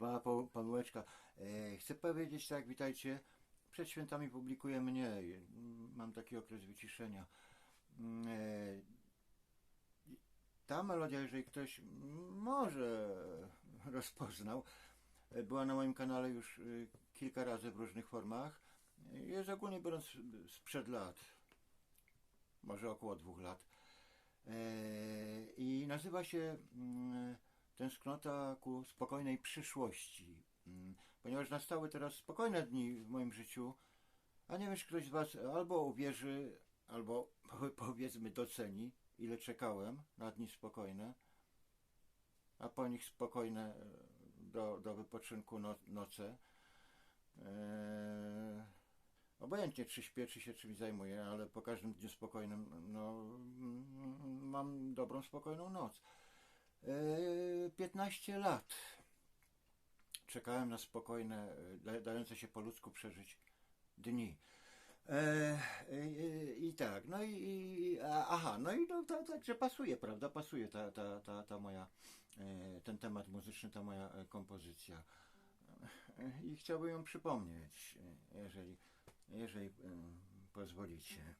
mała pomyłeczka. E, chcę powiedzieć tak, witajcie. Przed świętami publikuję mniej. Mam taki okres wyciszenia. Mm, e, ta melodia, jeżeli ktoś może rozpoznał, e, była na moim kanale już y, kilka razy w różnych formach. Jest ogólnie biorąc sprzed lat, może około dwóch lat. E, I nazywa się mm, Tęsknota ku spokojnej przyszłości. Mm, Ponieważ nastały teraz spokojne dni w moim życiu, a nie wiem, czy ktoś z Was albo uwierzy, albo powiedzmy doceni, ile czekałem na dni spokojne, a po nich spokojne e, do, do wypoczynku no, noce. Eee, obojętnie, czy śpię, czy się czymś zajmuję, ale po każdym dniu spokojnym no, mm, mam dobrą, spokojną noc. Eee, 15 lat czekałem na spokojne, e, da- dające się po ludzku przeżyć dni. E, e, I tak, no i, i aha, no i no, ta, także pasuje, prawda? Pasuje ta, ta, ta, ta moja, e, ten temat muzyczny, ta moja kompozycja. I chciałbym ją przypomnieć, jeżeli, jeżeli pozwolicie.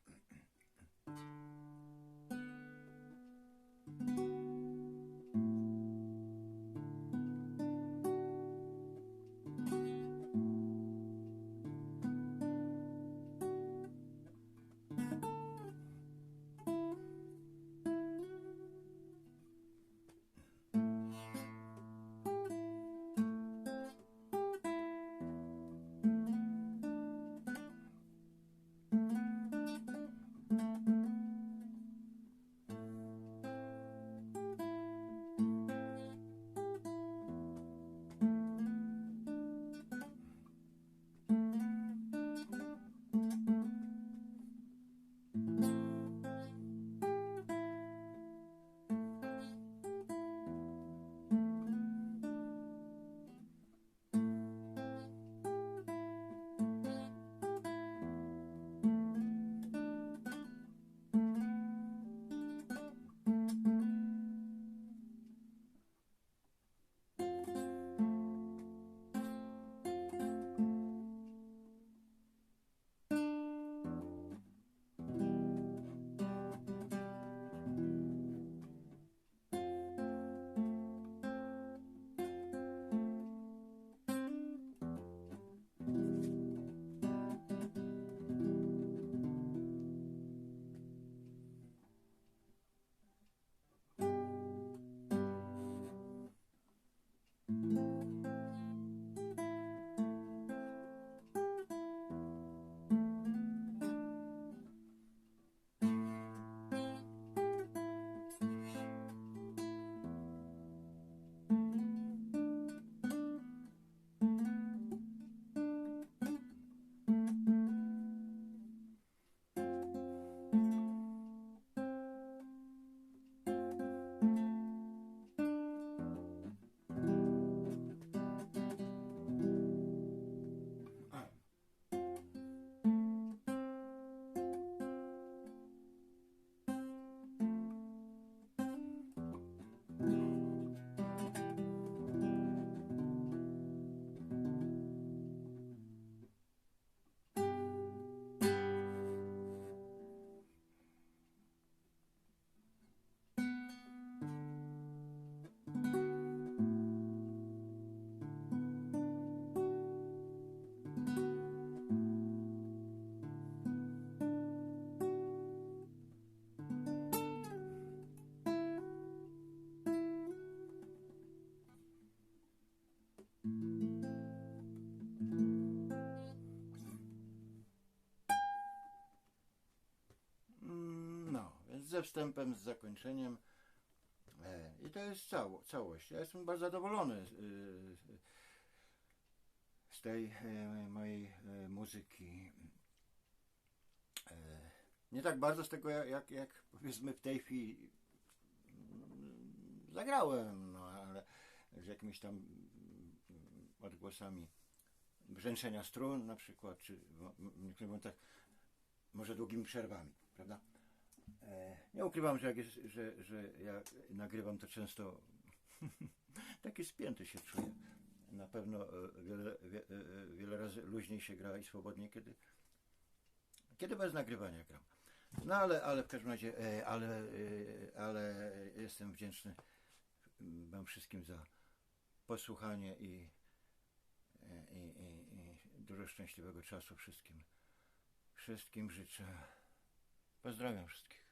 Ze wstępem, z zakończeniem. E, I to jest cało, całość. Ja jestem bardzo zadowolony y, z tej e, mojej e, muzyki. E, Nie tak bardzo z tego, jak, jak, powiedzmy w tej chwili mm, zagrałem, no ale z jakimiś tam odgłosami brzęczenia strun na przykład, czy w niektórych momentach może długimi przerwami, prawda? E, nie ukrywam, że, jak jest, że, że ja nagrywam to często taki spięty się czuję. na pewno e, wiele, wie, e, wiele razy luźniej się gra i swobodniej, kiedy, kiedy bez nagrywania gram. No ale, ale w każdym razie, e, ale, e, ale jestem wdzięczny mm, wam wszystkim za posłuchanie i, e, i, i, i dużo szczęśliwego czasu wszystkim. Wszystkim życzę. Pozdrawiam wszystkich.